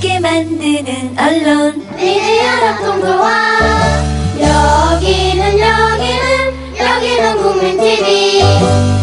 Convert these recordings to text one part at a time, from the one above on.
함께 만드는 언론. 미디어 협동조합 여기는 여기는 여기는 국민TV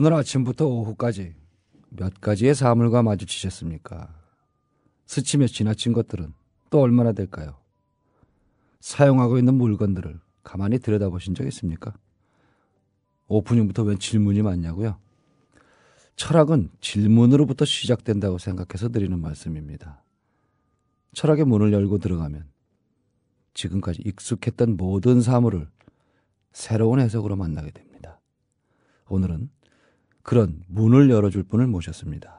오늘 아침부터 오후까지 몇 가지의 사물과 마주치셨습니까? 스치며 지나친 것들은 또 얼마나 될까요? 사용하고 있는 물건들을 가만히 들여다보신 적 있습니까? 오프닝부터 웬 질문이 많냐고요? 철학은 질문으로부터 시작된다고 생각해서 드리는 말씀입니다. 철학의 문을 열고 들어가면 지금까지 익숙했던 모든 사물을 새로운 해석으로 만나게 됩니다. 오늘은 그런 문을 열어줄 분을 모셨습니다.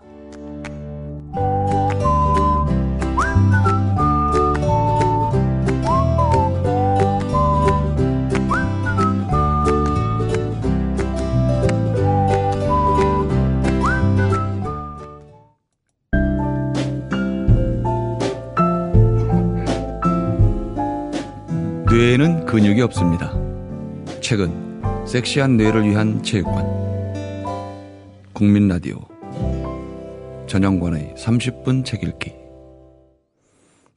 뇌에는 근육이 없습니다. 책은 섹시한 뇌를 위한 체육관. 국민 라디오 전영관의 30분 책 읽기.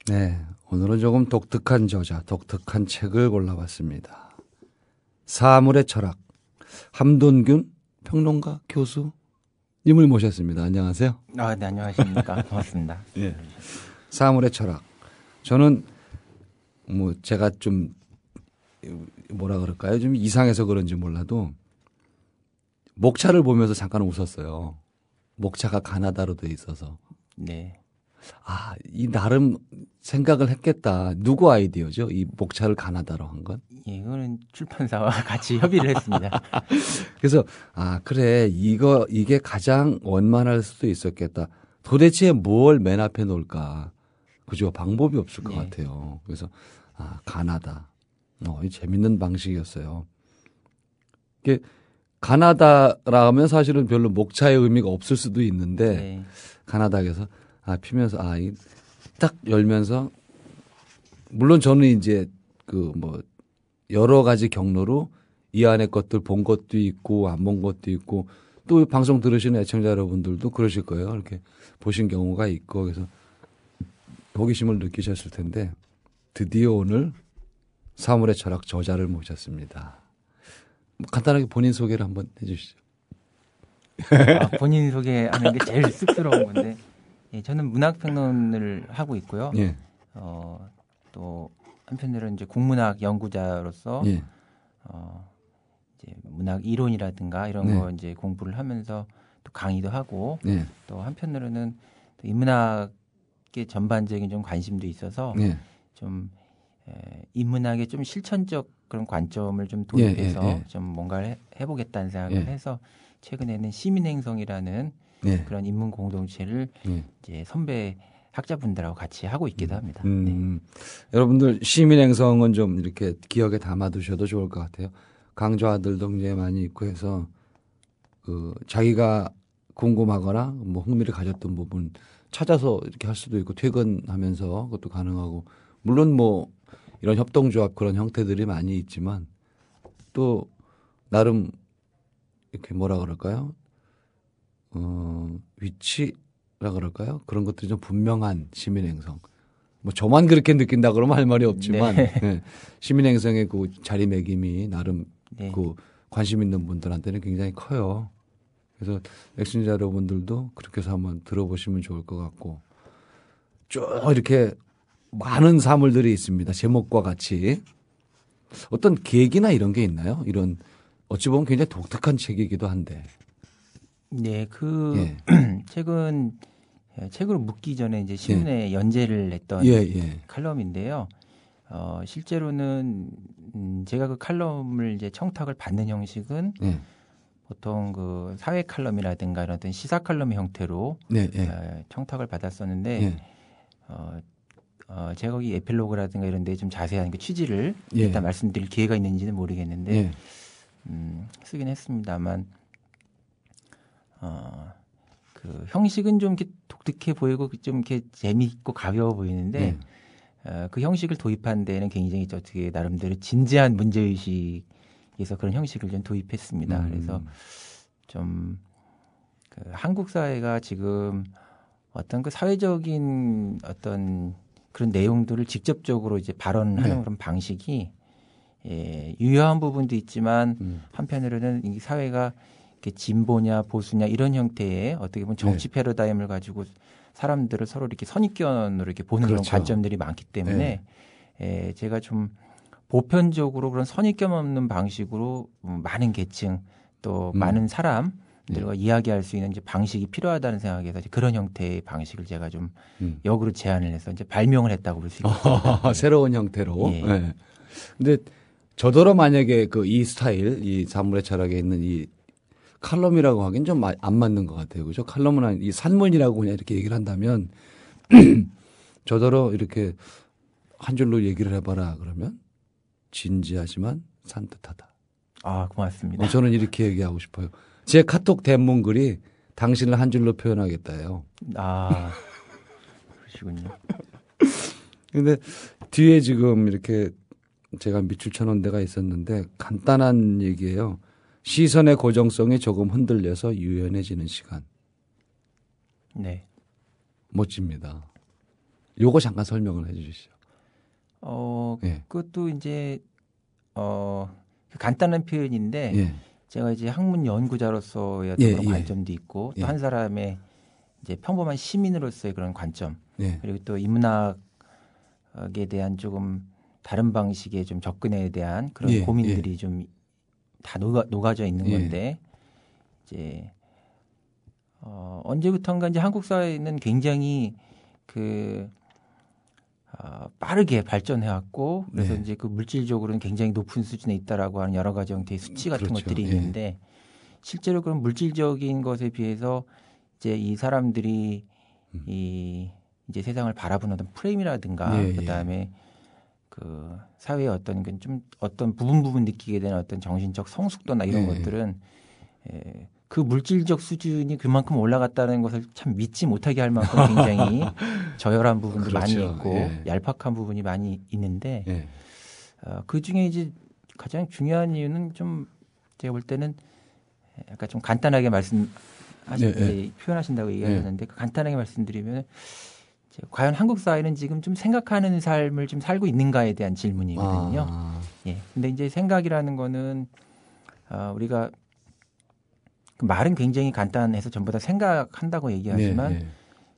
네, 오늘은 조금 독특한 저자, 독특한 책을 골라봤습니다. 사물의 철학 함돈균 평론가 교수 님을 모셨습니다. 안녕하세요. 아, 네, 안녕하십니까. 고맙습니다. 예. 사물의 철학. 저는 뭐 제가 좀 뭐라 그럴까요? 좀 이상해서 그런지 몰라도 목차를 보면서 잠깐 웃었어요. 목차가 가나다로 돼 있어서 네. 아, 이 나름 생각을 했겠다. 누구 아이디어죠? 이 목차를 가나다로 한 건? 예, 이거는 출판사와 같이 협의를 했습니다. 그래서 아, 그래. 이거 이게 가장 원만할 수도 있었겠다. 도대체 뭘 맨 앞에 놓을까? 그죠? 방법이 없을 것 네. 같아요. 그래서 아, 가나다. 어, 이 재밌는 방식이었어요. 이게 가나다라 하면 사실은 별로 목차의 의미가 없을 수도 있는데 네. 가나다에서 아 피면서 아딱 열면서 물론 저는 이제 그 뭐 여러 가지 경로로 이 안에 것들 본 것도 있고 안 본 것도 있고 또 방송 들으시는 애청자 여러분들도 그러실 거예요. 이렇게 보신 경우가 있고 그래서 호기심을 느끼셨을 텐데 드디어 오늘 사물의 철학 저자를 모셨습니다. 뭐 간단하게 본인 소개를 한번 해주시죠. 아, 본인 소개하는 게 제일 쑥스러운 건데, 예, 저는 문학평론을 하고 있고요. 예, 어, 또 한편으로는 이제 국문학 연구자로서 예, 어, 이제 문학 이론이라든가 이런 네. 거 이제 공부를 하면서 또 강의도 하고 예, 또 한편으로는 또 인문학의 전반적인 좀 관심도 있어서 예, 좀 에, 인문학의 좀 실천적 그런 관점을 좀 예, 도입해서 예, 예. 좀 뭔가를 해, 해보겠다는 생각을 예. 해서 최근에는 시민행성이라는 예. 그런 인문 공동체를 예. 이제 선배 학자분들하고 같이 하고 있기도 합니다. 네. 음, 여러분들 시민행성은 좀 이렇게 기억에 담아두셔도 좋을 것 같아요. 강조 아들도 굉장히 많이 있고 해서 그 자기가 궁금하거나 뭐 흥미를 가졌던 부분 찾아서 이렇게 할 수도 있고 퇴근하면서 그것도 가능하고 물론 뭐 이런 협동조합 그런 형태들이 많이 있지만 또 나름 이렇게 뭐라 그럴까요? 어, 위치라 그럴까요? 그런 것들이 좀 분명한 시민행성. 뭐 저만 그렇게 느낀다 그러면 할 말이 없지만 네. 예, 시민행성의 그 자리매김이 나름 네. 그 관심 있는 분들한테는 굉장히 커요. 그래서 액신자 여러분들도 그렇게 해서 한번 들어보시면 좋을 것 같고 쭉 이렇게 많은 사물들이 있습니다. 제목과 같이 어떤 계기나 이런 게 있나요? 이런 어찌 보면 굉장히 독특한 책이기도 한데. 네, 그 예. 책은 예, 책으로 묻기 전에 이제 신문에 연재를 했던 예, 예. 칼럼인데요. 어, 실제로는 음, 제가 그 칼럼을 이제 청탁을 받는 형식은 예. 보통 그 사회 칼럼이라든가 이런 어떤 시사 칼럼의 형태로 네, 예. 어, 청탁을 받았었는데 예. 어, 어, 제가 거기 에필로그라든가 이런 데 좀 자세한 그 취지를 예. 일단 말씀드릴 기회가 있는지는 모르겠는데 예. 음, 쓰긴 했습니다만 어, 그 형식은 좀 이렇게 독특해 보이고 좀 이렇게 재미있고 가벼워 보이는데 예. 어, 그 형식을 도입한 데는 굉장히 저 어떻게 나름대로 진지한 문제 의식에서 그런 형식을 좀 도입했습니다. 음. 그래서 좀 그 한국 사회가 지금 어떤 그 사회적인 어떤 그런 내용들을 직접적으로 이제 발언하는 네. 그런 방식이 예, 유효한 부분도 있지만 음. 한편으로는 이 사회가 이렇게 진보냐 보수냐 이런 형태의 어떻게 보면 정치 네. 패러다임을 가지고 사람들을 서로 이렇게 선입견으로 이렇게 보는 그런 그렇죠. 관점들이 많기 때문에 예, 제가 좀 보편적으로 그런 선입견 없는 방식으로 음, 많은 계층 또 음. 많은 사람 들과 이야기할 수 있는 이제 방식이 필요하다는 생각에서 이제 그런 형태의 방식을 제가 좀 음. 역으로 제안을 해서 이제 발명을 했다고 볼 수 있겠습니다. 새로운 형태로. 예. 예. 근데 저더러 만약에 그 이 스타일, 이 사물의 철학에 있는 이 칼럼이라고 하긴 좀 안 맞는 것 같아요. 그죠? 칼럼은 아니, 이 산문이라고 그냥 이렇게 얘기를 한다면 저더러 이렇게 한 줄로 얘기를 해봐라 그러면 진지하지만 산뜻하다. 아 고맙습니다. 어, 저는 이렇게 얘기하고 싶어요. 제 카톡 대문 글이 당신을 한 줄로 표현하겠다요. 아 그러시군요. 근데 뒤에 지금 이렇게 제가 밑줄 쳐놓은 데가 있었는데 간단한 얘기예요. 시선의 고정성이 조금 흔들려서 유연해지는 시간. 네. 멋집니다. 요거 잠깐 설명을 해 주시죠. 어 예. 그것도 이제 어 간단한 표현인데 예. 제가 이제 학문 연구자로서의 어떤 예, 그런 예. 관점도 있고 또 예. 한 사람의 이제 평범한 시민으로서의 그런 관점 예. 그리고 또 인문학에 대한 조금 다른 방식의 좀 접근에 대한 그런 예, 고민들이 좀 다 녹아, 녹아져 있는 예. 건데 이제 어, 언제부턴가 이제 한국 사회는 굉장히 그 어, 빠르게 발전해왔고 그래서 네. 이제 그 물질적으로는 굉장히 높은 수준에 있다라고 하는 여러 가지 형태의 수치 같은 그렇죠. 것들이 예. 있는데 실제로 그런 물질적인 것에 비해서 이제 이 사람들이 음. 이 이제 세상을 바라보는 어떤 프레임이라든가 예, 예. 그다음에 그 사회의 어떤 그좀 어떤 부분 부분 느끼게 되는 어떤 정신적 성숙도나 이런 예. 것들은 에, 그 물질적 수준이 그만큼 올라갔다는 것을 참 믿지 못하게 할 만큼 굉장히 저열한 부분도 많이 그렇죠. 있고 예. 얄팍한 부분이 많이 있는데 예. 어, 그 중에 이제 가장 중요한 이유는 좀 제가 볼 때는 약간 좀 간단하게 말씀 하신 예, 이제 표현하신다고 얘기하셨는데 그 간단하게 말씀드리면 과연 한국 사회는 지금 좀 생각하는 삶을 좀 살고 있는가에 대한 질문이거든요. 아, 예. 근데 이제 생각이라는 거는 아, 우리가 그 말은 굉장히 간단해서 전부 다 생각한다고 얘기하지만 네,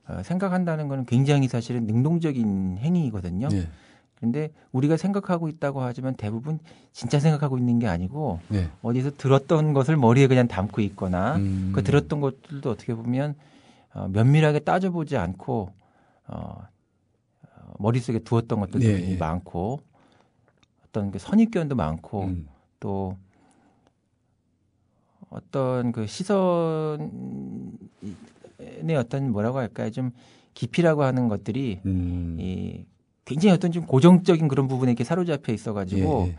어, 생각한다는 거는 굉장히 사실은 능동적인 행위거든요. 네, 그런데 우리가 생각하고 있다고 하지만 대부분 진짜 생각하고 있는 게 아니고 네. 어디서 들었던 것을 머리에 그냥 담고 있거나 음. 그 들었던 것들도 어떻게 보면 어, 면밀하게 따져보지 않고 어, 어, 머릿속에 두었던 것들도 네, 예. 많고 어떤 그 선입견도 많고 음. 또 어떤 그 시선의 어떤 뭐라고 할까요 좀 깊이라고 하는 것들이 음. 이 굉장히 어떤 좀 고정적인 그런 부분에 이렇게 사로잡혀 있어가지고 예, 예.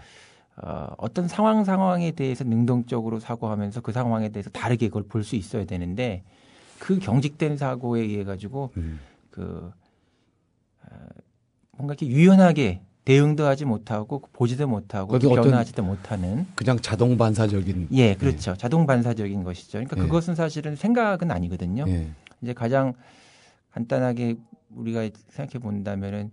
어, 어떤 상황 상황에 대해서 능동적으로 사고하면서 그 상황에 대해서 다르게 그걸 볼 수 있어야 되는데 그 경직된 사고에 의해 가지고 음. 그 어, 뭔가 이렇게 유연하게 대응도 하지 못하고 보지도 못하고 어떤- 변화하지도 못하는 그냥 자동 반사적인. 예 그렇죠 자동 반사적인 것이죠 그러니까 예. 그것은 사실은 생각은 아니거든요 예. 이제 가장 간단하게 우리가 생각해 본다면은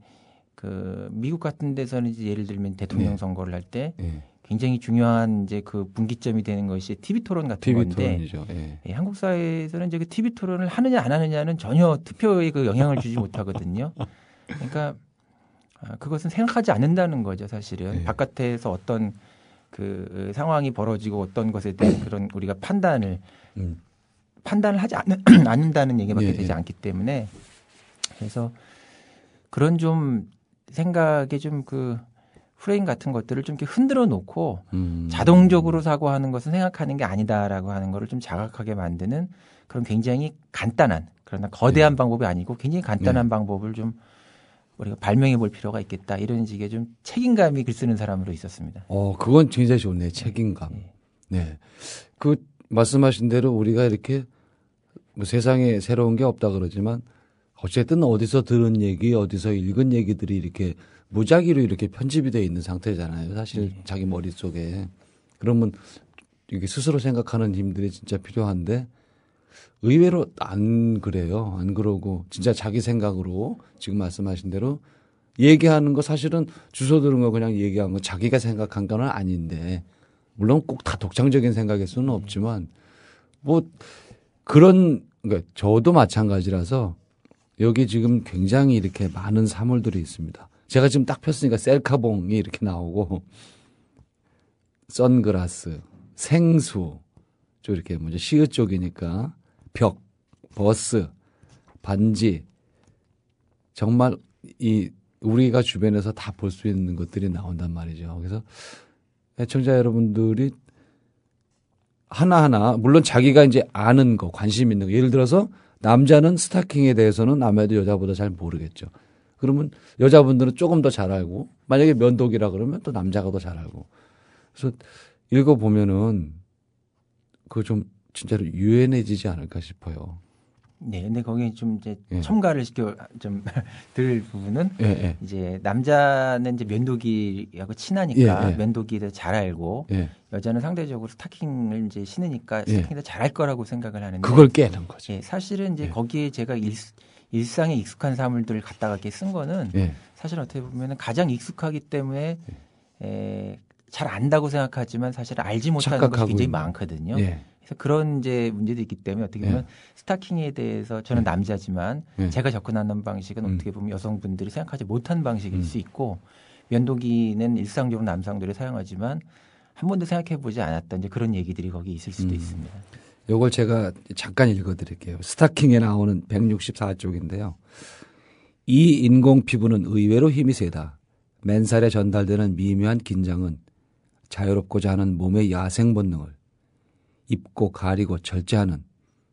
그 미국 같은 데서는 이제 예를 들면 대통령 네. 선거를 할때 예. 굉장히 중요한 이제 그 분기점이 되는 것이 TV 토론 같은 TV 건데. 예. 예, 한국 사회에서는 이제 그 TV 토론을 하느냐 안 하느냐는 전혀 투표에 그 영향을 주지 못하거든요. 그러니까 아, 그것은 생각하지 않는다는 거죠, 사실은. 네. 바깥에서 어떤 그 상황이 벌어지고 어떤 것에 대한 그런 우리가 판단을 음. 판단을 하지 않는, 않는다는 얘기밖에 예, 되지 예. 않기 때문에 그래서 그런 좀 생각의 좀 그 프레임 같은 것들을 좀 이렇게 흔들어 놓고 음. 자동적으로 사고하는 것은 생각하는 게 아니다라고 하는 거를 좀 자각하게 만드는 그런 굉장히 간단한 그러나 거대한 네. 방법이 아니고 굉장히 간단한 방법을 좀 우리가 발명해 볼 필요가 있겠다 이런 식의 좀 책임감이 글 쓰는 사람으로 있었습니다. 어, 그건 굉장히 좋네. 책임감. 예. 네. 그 말씀하신 대로 우리가 이렇게 뭐 세상에 새로운 게 없다 그러지만 어쨌든 어디서 들은 얘기, 어디서 읽은 얘기들이 이렇게 무작위로 이렇게 편집이 돼 있는 상태잖아요. 사실 자기 머릿속에. 그러면 이게 스스로 생각하는 힘들이 진짜 필요한데 의외로 안 그래요. 안 그러고 진짜 자기 생각으로 지금 말씀하신 대로 얘기하는 거 사실은 주소 들은 거 그냥 얘기한 거 자기가 생각한 건 아닌데 물론 꼭 다 독창적인 생각일 수는 없지만 뭐 그런 그러니까 저도 마찬가지라서 여기 지금 굉장히 이렇게 많은 사물들이 있습니다. 제가 지금 딱 폈으니까 셀카봉이 이렇게 나오고 선글라스, 생수, 좀 이렇게 먼저 시읒 쪽이니까 벽, 버스, 반지 정말 이 우리가 주변에서 다 볼 수 있는 것들이 나온단 말이죠. 그래서 애청자 여러분들이 하나하나 물론 자기가 이제 아는 거, 관심 있는 거 예를 들어서 남자는 스타킹에 대해서는 아무래도 여자보다 잘 모르겠죠. 그러면 여자분들은 조금 더 잘 알고 만약에 면도기라 그러면 또 남자가 더 잘 알고 그래서 읽어 보면은 그 좀 진짜로 유연해지지 않을까 싶어요. 네, 근데 거기에 좀 이제 예. 첨가를 시켜 좀 들 부분은 예, 예, 이제 남자는 이제 면도기하고 친하니까 예, 예. 면도기를 잘 알고 예. 여자는 상대적으로 스타킹을 이제 신으니까 예. 스타킹을 잘알 거라고 생각을 하는데 그걸 깨는 거죠. 예, 사실은 이제 예. 거기에 제가 일, 일상에 익숙한 사물들을 갖다가 이렇게 쓴 거는 예, 사실 어떻게 보면 가장 익숙하기 때문에 에, 잘 안다고 생각하지만 사실 알지 못하는 것이 굉장히 있는. 많거든요. 예, 그래서 그런 이제 문제도 있기 때문에 어떻게 보면 스타킹에 대해서 저는 예. 남자지만 예. 제가 접근하는 방식은 음. 어떻게 보면 여성분들이 생각하지 못한 방식일 음. 수 있고 면도기는 일상적으로 남성들이 사용하지만 한 번도 생각해 보지 않았던 이제 그런 얘기들이 거기 있을 수도 음. 있습니다. 요걸 제가 잠깐 읽어 드릴게요. 스타킹에 나오는 164쪽인데요. 이 인공 피부는 의외로 힘이 세다. 맨살에 전달되는 미묘한 긴장은 자유롭고자 하는 몸의 야생 본능을 입고 가리고 절제하는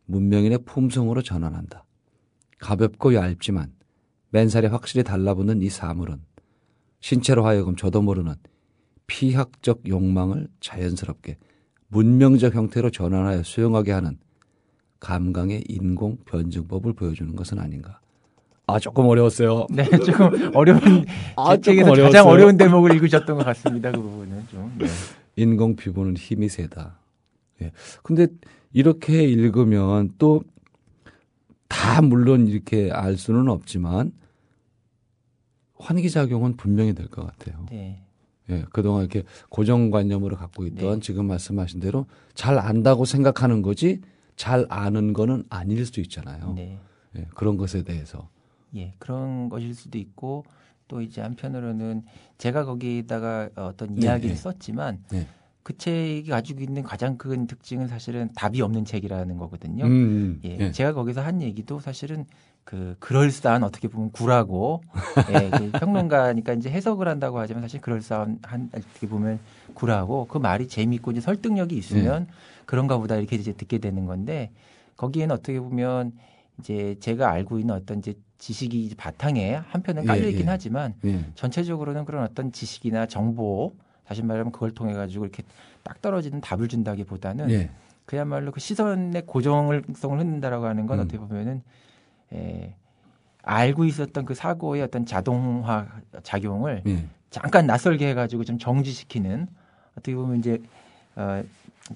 문명인의 품성으로 전환한다. 가볍고 얇지만 맨살에 확실히 달라붙는 이 사물은 신체로 하여금 저도 모르는 피학적 욕망을 자연스럽게 문명적 형태로 전환하여 수용하게 하는 감강의 인공 변증법을 보여주는 것은 아닌가. 아 조금 어려웠어요. 네, 조금 어려운 아, 제 책에서 조금 가장. 어려운 대목을 읽으셨던 것 같습니다. 그 부분은 좀. 네. 인공 피부는 힘이 세다. 예. 근데 이렇게 읽으면 또 다 물론 이렇게 알 수는 없지만 환기 작용은 분명히 될 것 같아요. 네. 예, 그동안 이렇게 고정관념으로 갖고 있던 네. 지금 말씀하신 대로 잘 안다고 생각하는 거지 잘 아는 거는 아닐 수 있잖아요. 네. 예, 그런 것에 대해서. 예, 그런 것일 수도 있고 또 이제 한편으로는 제가 거기에다가 어떤 네, 이야기를 네. 썼지만 네. 그 책이 가지고 있는 가장 큰 특징은 사실은 답이 없는 책이라는 거거든요. 음, 예, 예. 제가 거기서 한 얘기도 사실은 그 그럴싸한 어떻게 보면 구라고 예, 그 평론가니까 이제 해석을 한다고 하지만 사실 그럴싸한 한 어떻게 보면 구라고 그 말이 재미있고 이제 설득력이 있으면 예. 그런가 보다 이렇게 이제 듣게 되는 건데 거기에는 어떻게 보면 이제 제가 알고 있는 어떤 이제 지식이 바탕에 한편에 깔려 예, 있긴 예. 하지만 예. 전체적으로는 그런 어떤 지식이나 정보 다시 말하면 그걸 통해 가지고 이렇게 딱 떨어지는 답을 준다기보다는 예. 그야말로 그 시선의 고정성을 흔든다라고 하는 건 음. 어떻게 보면은 에, 알고 있었던 그 사고의 어떤 자동화 작용을 예. 잠깐 낯설게 해가지고 좀 정지시키는 어떻게 보면 이제 어,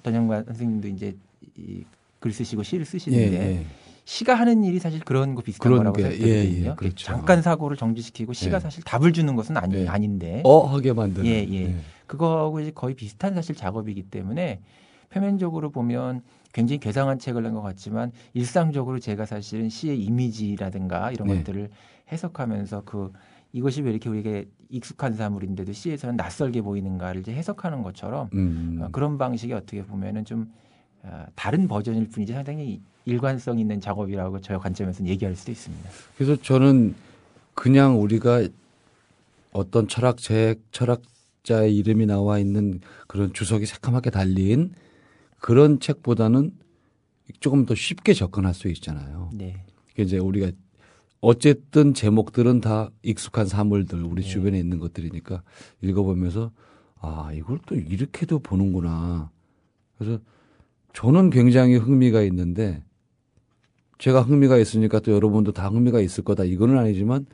전영관 선생님도 이제 이, 글 쓰시고 시를 예, 쓰시는데 예. 시가 하는 일이 사실 그런 거 비슷한 그런 거라고 게, 생각되거든요. 예, 예, 그렇죠. 잠깐 사고를 정지시키고 시가 예. 사실 답을 주는 것은 아니, 예. 아닌데 어 하게 만드는. 예, 예. 그거하고 이제 거의 비슷한 사실 작업이기 때문에 표면적으로 보면 굉장히 괴상한 책을 낸 것 같지만 일상적으로 제가 사실은 시의 이미지라든가 이런 네. 것들을 해석하면서 그 이것이 왜 이렇게 우리에게 익숙한 사물인데도 시에서는 낯설게 보이는가를 이제 해석하는 것처럼 음. 어, 그런 방식이 어떻게 보면은 좀 어, 다른 버전일 뿐이지 상당히 일관성 있는 작업이라고 저의 관점에서는 얘기할 수도 있습니다. 그래서 저는 그냥 우리가 어떤 철학 책, 철학자의 이름이 나와 있는 그런 주석이 새카맣게 달린 그런 책보다는 조금 더 쉽게 접근할 수 있잖아요. 네. 이제 우리가 어쨌든 제목들은 다 익숙한 사물들 우리 네. 주변에 있는 것들이니까 읽어보면서 아 이걸 또 이렇게도 보는구나. 그래서 저는 굉장히 흥미가 있는데 제가 흥미가 있으니까 또 여러분도 다 흥미가 있을 거다 이거는 아니지만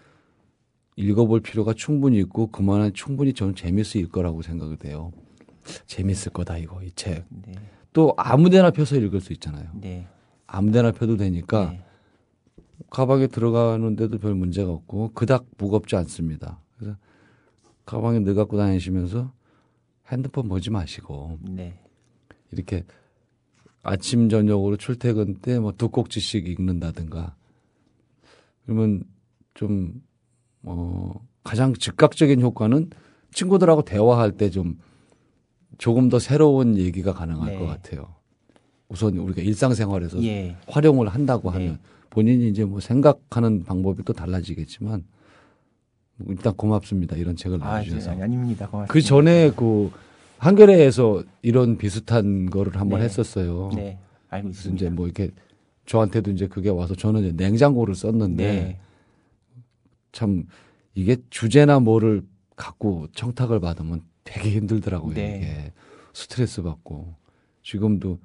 읽어볼 필요가 충분히 있고 그만한 충분히 저는 재밌을 거라고 생각이 돼요. 재밌을 거다 이거 이 책. 네. 또 아무데나 펴서 읽을 수 있잖아요. 네. 아무데나 펴도 되니까 네. 가방에 들어가는데도 별 문제가 없고 그닥 무겁지 않습니다. 그래서 가방에 넣어 갖고 다니시면서 핸드폰 보지 마시고 네. 이렇게 아침 저녁으로 출퇴근 때 뭐 두 꼭지씩 읽는다든가 그러면 좀 어, 가장 즉각적인 효과는 친구들하고 대화할 때 좀 조금 더 새로운 얘기가 가능할 네. 것 같아요. 우선 우리가 일상생활에서 예. 활용을 한다고 네. 하면 본인이 이제 뭐 생각하는 방법이 또 달라지겠지만 뭐 일단 고맙습니다. 이런 책을 아, 내주셔서. 네. 아닙니다. 고맙습니다. 그 전에 그 한겨레에서 이런 비슷한 거를 한번 네. 했었어요. 네. 알고 있습니다. 이제 뭐 이렇게 저한테도 이제 그게 와서 저는 이제 냉장고를 썼는데 네. 참 이게 주제나 뭐를 갖고 청탁을 받으면 되게 힘들더라고요. 네. 이게 스트레스 받고 지금도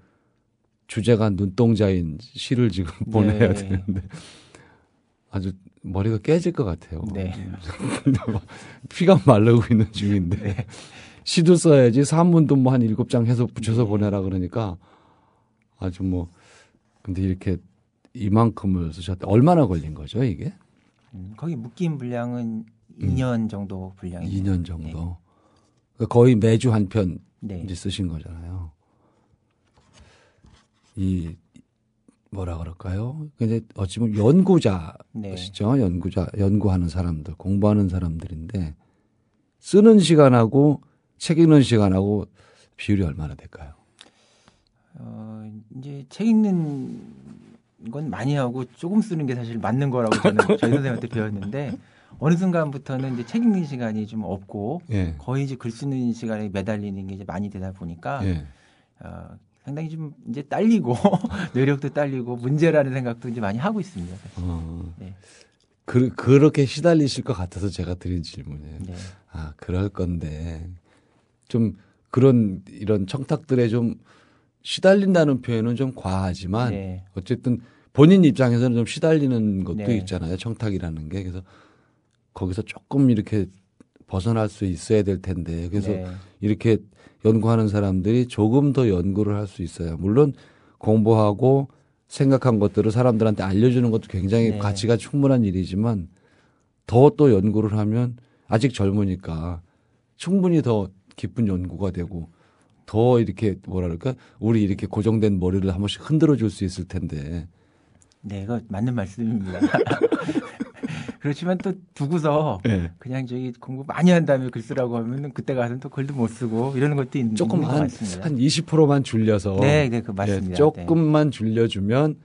주제가 눈동자인 시를 지금 보내야 네. 되는데 아주 머리가 깨질 것 같아요. 네. 피가 마르고 있는 중인데 시도 써야지 산문도 뭐 한 일곱 장 해서 붙여서 네. 보내라 그러니까 아주 뭐 근데 이렇게 이만큼을 쓰셨다. 얼마나 걸린 거죠 이게? 음, 거기 묶인 분량은 2년 정도 분량입니다. 2년 정도. 그러니까 거의 매주 한편 네. 이제 쓰신 거잖아요. 이 뭐라 그럴까요? 근데 어찌 보면 연구자시죠. 네. 연구자, 연구하는 사람들, 공부하는 사람들인데 쓰는 시간하고 책 읽는 시간하고 비율이 얼마나 될까요? 어, 이제 책 읽는 건 많이 하고 조금 쓰는 게 사실 맞는 거라고 저는 저희 선생님한테 배웠는데 어느 순간부터는 이제 책 읽는 시간이 좀 없고 예. 거의 이제 글 쓰는 시간에 매달리는 게 이제 많이 되다 보니까 예. 어, 상당히 좀 이제 딸리고 노력도 딸리고 문제라는 생각도 이제 많이 하고 있습니다. 어, 네. 그, 그렇게 시달리실 것 같아서 제가 드린 질문이에요. 네. 아, 그럴 건데. 좀 그런 이런 청탁들에 좀 시달린다는 표현은 좀 과하지만 네. 어쨌든 본인 입장에서는 좀 시달리는 것도 네. 있잖아요. 청탁이라는 게. 그래서 거기서 조금 이렇게 벗어날 수 있어야 될 텐데. 그래서 네. 이렇게 연구하는 사람들이 조금 더 연구를 할 수 있어요. 물론 공부하고 생각한 것들을 사람들한테 알려주는 것도 굉장히 네. 가치가 충분한 일이지만 더 또 연구를 하면 아직 젊으니까 충분히 더 깊은 연구가 되고 더 이렇게 뭐랄까 우리 이렇게 고정된 머리를 한 번씩 흔들어 줄 수 있을 텐데 네, 이거 맞는 말씀입니다. 그렇지만 또 두고서 네. 그냥 저기 공부 많이 한 다음에 글 쓰라고 하면은 그때 가서는 또 글도 못 쓰고 이러는 것도 있는, 조금 한, 같습니다. 한 20%만 줄여서 네, 네, 그 맞습니다. 예, 조금만 줄여주면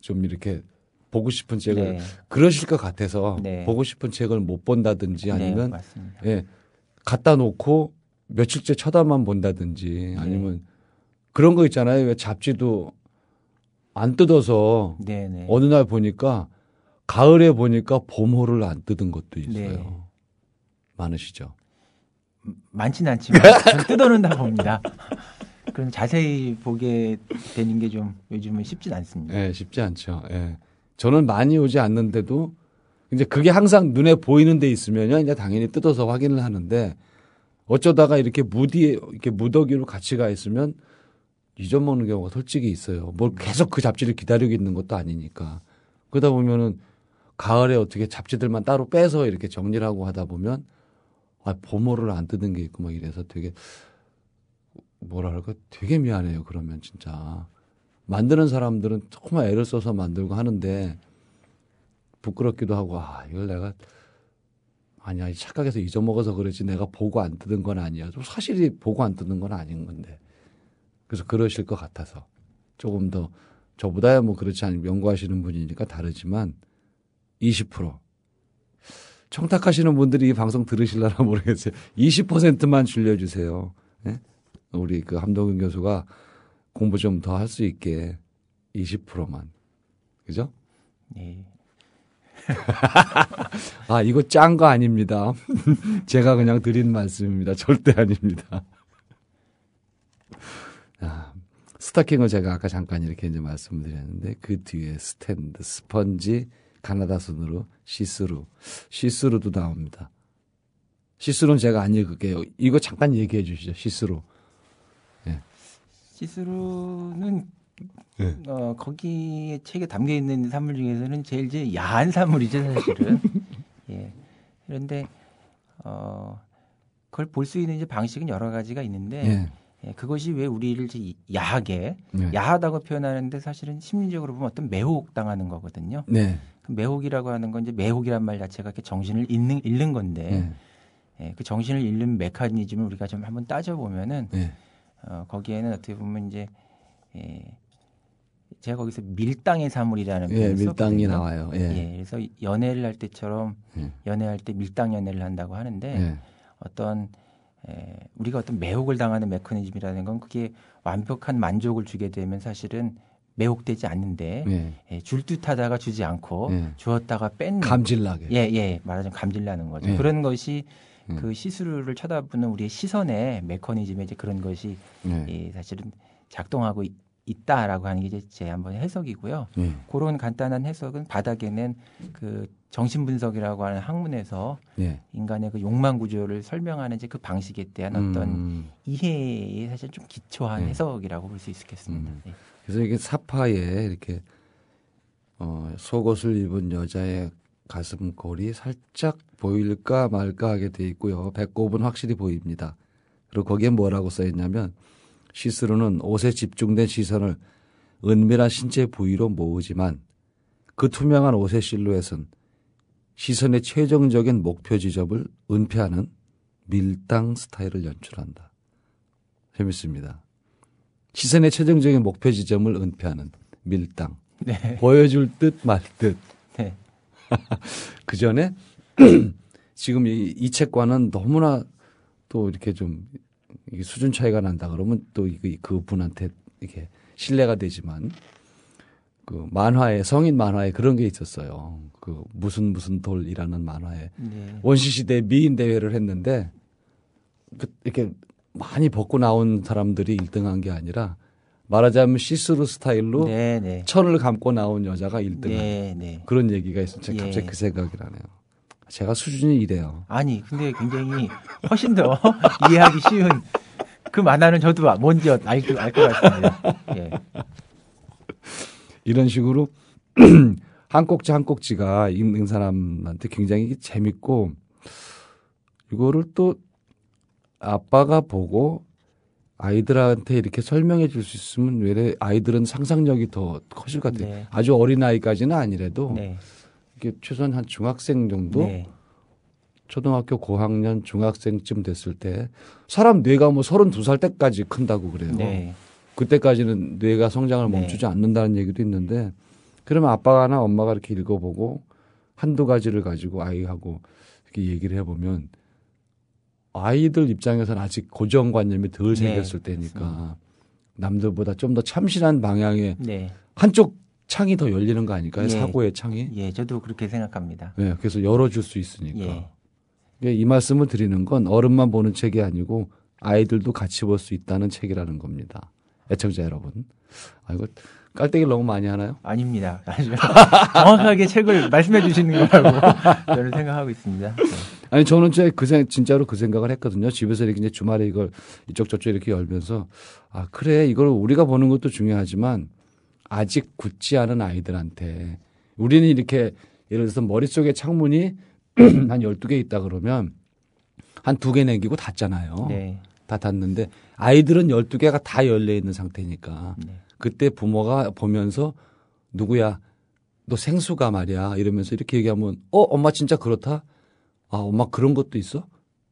좀 이렇게 보고 싶은 책을 네. 그러실 것 같아서 네. 보고 싶은 책을 못 본다든지 네, 아니면 맞습니다. 예, 갖다 놓고 며칠째 쳐다만 본다든지 네. 아니면 그런 거 있잖아요. 왜 잡지도 안 뜯어서 네, 네. 어느 날 보니까 가을에 보니까 봄호를 안 뜯은 것도 있어요. 네. 많으시죠? 많지는 않지만 전 뜯어놓는다 봅니다. 그럼 자세히 보게 되는 게 좀 요즘은 쉽진 않습니다. 예, 쉽지 않죠. 예. 저는 많이 오지 않는데도 이제 그게 항상 눈에 보이는 데 있으면요. 이제 당연히 뜯어서 확인을 하는데 어쩌다가 이렇게 무디 이렇게 무더기로 같이 가 있으면 잊어먹는 경우가 솔직히 있어요. 뭘 계속 그 잡지를 기다리고 있는 것도 아니니까. 그러다 보면은 가을에 어떻게 잡지들만 따로 빼서 이렇게 정리를 하고 하다 보면 아, 봄호를 안 뜯은 게 있고 막 이래서 되게 뭐랄까 되게 미안해요. 그러면 진짜. 만드는 사람들은 정말 애를 써서 만들고 하는데 부끄럽기도 하고 아 이걸 내가 아니야 착각해서 잊어먹어서 그러지 내가 보고 안 뜯은 건 아니야 사실이 보고 안 뜯은 건 아닌 건데 그래서 그러실 것 같아서 조금 더 저보다야 뭐 그렇지 않으면 연구하시는 분이니까 다르지만 20% 청탁하시는 분들이 이 방송 들으실라나 모르겠어요 20%만 줄여주세요 예? 우리 그 함동근 교수가 공부 좀 더 할 수 있게 20%만. 그죠? 네. 아, 이거 짠 거 아닙니다. 제가 그냥 드린 말씀입니다. 절대 아닙니다. 아, 스타킹을 제가 아까 잠깐 이렇게 이제 말씀을 드렸는데 그 뒤에 스탠드, 스펀지, 가나다 손으로 시스루, 시스루도 나옵니다. 시스루는 제가 안 읽을게요. 이거 잠깐 얘기해 주시죠. 시스루. 시스루는 네. 어, 거기에 책에 담겨 있는 사물 중에서는 제일 이제 야한 사물이죠 사실은. 예. 그런데 어, 그걸 볼 수 있는 이제 방식은 여러 가지가 있는데 예. 예, 그것이 왜 우리를 이제 이- 야하게 네. 야하다고 표현하는데 사실은 심리적으로 보면 어떤 매혹 당하는 거거든요. 네. 그 매혹이라고 하는 건 이제 매혹이란 말 자체가 이렇게 정신을 잃는 잃는 건데 네. 예, 그 정신을 잃는 메커니즘을 우리가 좀 한번 따져 보면은 네. 어, 거기에는 어떻게 보면 이제 예, 제가 거기서 밀당의 사물이라는 예, 밀당이 썼거든요. 나와요. 예. 예, 그래서 연애를 할 때처럼 예. 연애할 때 밀당 연애를 한다고 하는데 예. 어떤 에, 우리가 어떤 매혹을 당하는 메커니즘이라는 건 그게 완벽한 만족을 주게 되면 사실은 매혹되지 않는데 예. 예, 줄 듯하다가 주지 않고 예. 주었다가 뺀 감질나게. 예, 예, 말하자면 감질나는 거죠. 예. 그런 것이 예. 그 시스루를 쳐다보는 우리의 시선의 메커니즘에 이제 그런 것이 예. 예, 사실은 작동하고 있- 있다라고 하는 게 이제 제 한번 해석이고요. 예. 그런 간단한 해석은 바닥에는 그 정신 분석이라고 하는 학문에서 예. 인간의 그 욕망 구조를 설명하는 이제 그 방식에 대한 어떤 음. 이해에 사실 좀 기초한 예. 해석이라고 볼 수 있겠습니다. 음. 예. 그래서 이게 사파에 이렇게 어, 속옷을 입은 여자의 가슴 골이 살짝 보일까 말까 하게 돼 있고요. 배꼽은 확실히 보입니다. 그리고 거기에 뭐라고 써 있냐면 시스루는 옷에 집중된 시선을 은밀한 신체 부위로 모으지만 그 투명한 옷의 실루엣은 시선의 최종적인 목표 지점을 은폐하는 밀당 스타일을 연출한다. 재밌습니다. 시선의 최종적인 목표 지점을 은폐하는 밀당. 네. 보여줄 듯 말 듯. 네. 그 전에 지금 이, 이 책과는 너무나 또 이렇게 좀 이게 수준 차이가 난다 그러면 또 이거 그분한테 이게 신뢰가 되지만 그 만화에 성인 만화에 그런 게 있었어요. 그 무슨 무슨 돌이라는 만화에 네. 원시 시대 미인 대회를 했는데 그 이렇게 많이 벗고 나온 사람들이 1등한 게 아니라 말하자면 시스루 스타일로 네, 네. 천을 감고 나온 여자가 1등한 네, 네. 그런 얘기가 있어요. 갑자기 그 생각이 나네요. 제가 수준이 이래요. 아니, 근데 굉장히 훨씬 더 이해하기 쉬운 그 만화는 저도 뭔지 알것 같습니다. 예. 이런 식으로 한 꼭지 한 꼭지가 읽는 사람한테 굉장히 재밌고 이거를 또 아빠가 보고 아이들한테 이렇게 설명해 줄 수 있으면 왜 아이들은 상상력이 더 커질 것 같아요. 네. 아주 어린 아이까지는 아니래도 네. 이게 최소한 한 중학생 정도 네. 초등학교 고학년 중학생쯤 됐을 때 사람 뇌가 뭐 32살 때까지 큰다고 그래요. 네. 그때까지는 뇌가 성장을 네. 멈추지 않는다는 얘기도 있는데 그러면 아빠나 엄마가 이렇게 읽어보고 한두 가지를 가지고 아이하고 이렇게 얘기를 해보면 아이들 입장에서는 아직 고정관념이 덜 네, 생겼을 때니까 남들보다 좀 더 참신한 방향에 네. 한쪽 창이 더 열리는 거 아닐까요? 예. 사고의 창이. 예, 저도 그렇게 생각합니다. 네, 그래서 열어줄 수 있으니까. 예. 예, 이 말씀을 드리는 건 어른만 보는 책이 아니고 아이들도 같이 볼 수 있다는 책이라는 겁니다. 애청자 여러분. 아, 이거 깔때기를 너무 많이 하나요? 아닙니다. 정확하게 책을 말씀해 주시는 거라고 저는 생각하고 있습니다. 네. 아니, 저는 제그 생, 진짜로 그 생각을 했거든요. 집에서 이렇게 이제 주말에 이걸 이쪽 저쪽 이렇게 열면서 아, 그래. 이걸 우리가 보는 것도 중요하지만 아직 굳지 않은 아이들한테 우리는 이렇게 예를 들어서 머릿속에 창문이 한 12개 있다 그러면 한 두개 남기고 닫잖아요. 네. 다 닫는데 아이들은 12개가 다 열려 있는 상태니까 네. 그때 부모가 보면서 누구야 너 생수가 말이야 이러면서 이렇게 얘기하면 어 엄마 진짜 그렇다 아 엄마 그런 것도 있어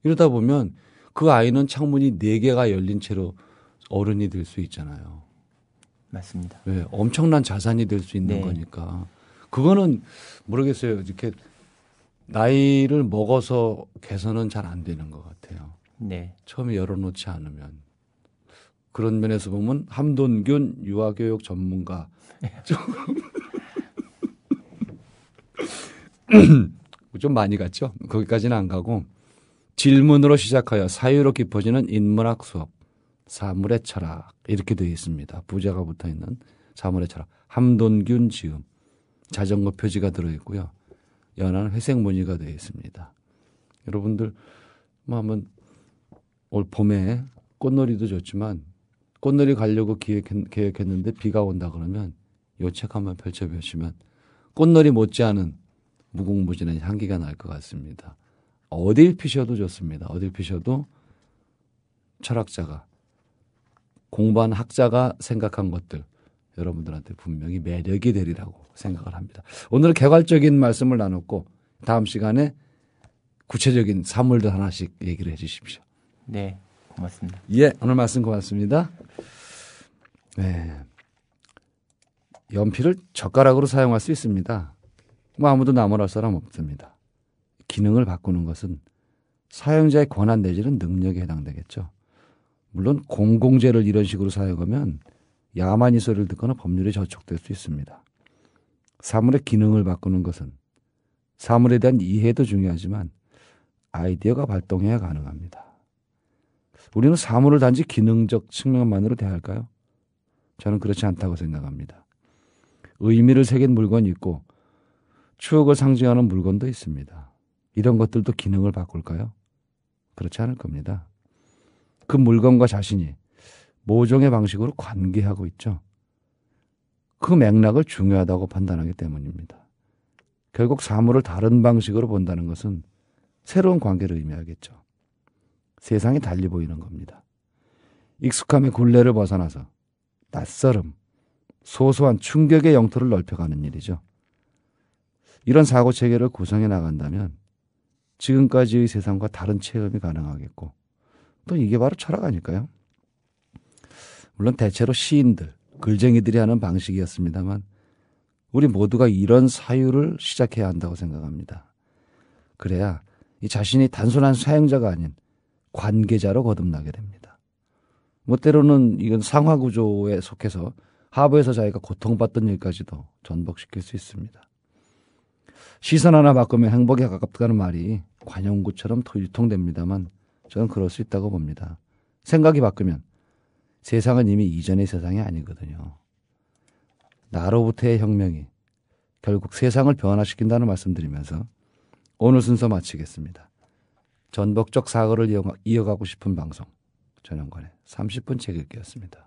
이러다 보면 그 아이는 창문이 4개가 열린 채로 어른이 될 수 있잖아요. 맞습니다. 네, 엄청난 자산이 될 수 있는 네. 거니까 그거는 모르겠어요. 이렇게 나이를 먹어서 개선은 잘 안 되는 것 같아요. 네. 처음에 열어놓지 않으면 그런 면에서 보면 함돈균 유아교육 전문가 좀 좀 많이 갔죠. 거기까지는 안 가고 질문으로 시작하여 사유로 깊어지는 인문학 수업, 사물의 철학 이렇게 되어 있습니다. 부제가 붙어 있는 사물의 철학, 함돈균 지음, 자전거 표지가 들어 있고요. 연한 회색 무늬가 되어 있습니다. 여러분들 뭐 한번 올 봄에 꽃놀이도 좋지만 꽃놀이 가려고 기획했, 계획했는데 비가 온다 그러면 요 책 한번 펼쳐보시면 꽃놀이 못지않은 무궁무진한 향기가 날 것 같습니다. 어딜 피셔도 좋습니다. 어딜 피셔도 철학자가 공부한 학자가 생각한 것들 여러분들한테 분명히 매력이 되리라고 생각을 합니다. 오늘 개괄적인 말씀을 나눴고 다음 시간에 구체적인 사물들 하나씩 얘기를 해 주십시오. 네, 고맙습니다. 예, 오늘 말씀 고맙습니다. 네. 연필을 젓가락으로 사용할 수 있습니다. 뭐 아무도 나무랄 사람 없습니다. 기능을 바꾸는 것은 사용자의 권한 내지는 능력에 해당되겠죠. 물론 공공재를 이런 식으로 사용하면 야만이 소리를 듣거나 법률에 저촉될 수 있습니다. 사물의 기능을 바꾸는 것은 사물에 대한 이해도 중요하지만 아이디어가 발동해야 가능합니다. 우리는 사물을 단지 기능적 측면만으로 대할까요? 저는 그렇지 않다고 생각합니다. 의미를 새긴 물건이 있고 추억을 상징하는 물건도 있습니다. 이런 것들도 기능을 바꿀까요? 그렇지 않을 겁니다. 그 물건과 자신이 모종의 방식으로 관계하고 있죠. 그 맥락을 중요하다고 판단하기 때문입니다. 결국 사물을 다른 방식으로 본다는 것은 새로운 관계를 의미하겠죠. 세상이 달리 보이는 겁니다. 익숙함의 굴레를 벗어나서 낯설음, 소소한 충격의 영토를 넓혀가는 일이죠. 이런 사고 체계를 구성해 나간다면 지금까지의 세상과 다른 체험이 가능하겠고 또 이게 바로 철학 아닐까요? 물론 대체로 시인들, 글쟁이들이 하는 방식이었습니다만 우리 모두가 이런 사유를 시작해야 한다고 생각합니다. 그래야 이 자신이 단순한 사용자가 아닌 관계자로 거듭나게 됩니다. 뭐 때로는 이건 상하 구조에 속해서 하부에서 자기가 고통받던 일까지도 전복시킬 수 있습니다. 시선 하나 바꾸면 행복에 가깝다는 말이 관용구처럼 유통됩니다만 저는 그럴 수 있다고 봅니다. 생각이 바뀌면 세상은 이미 이전의 세상이 아니거든요. 나로부터의 혁명이 결국 세상을 변화시킨다는 말씀드리면서 오늘 순서 마치겠습니다. 전복적 사고를 이어가 고 싶은 방송 전영관의 30분 책 읽기였습니다.